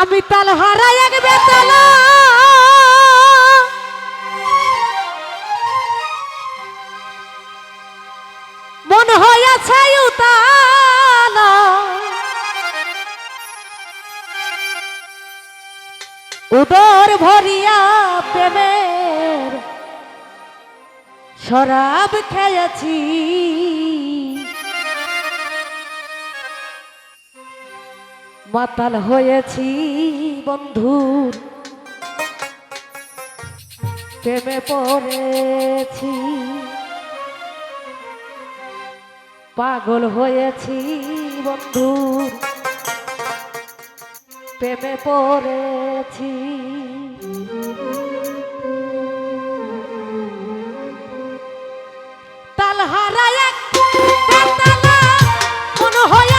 আমি তাল হারাই এক বেতালা। মন হয়েছে উতালা। উদর ভরিয়া প্রেমের শরাব খেয়েছি। মাতাল হয়েছি বন্ধুর প্রেমে পড়েছি। পাগল হয়েছি বন্ধুর প্রেমে পড়েছি। তাল হারায় মন হয়ে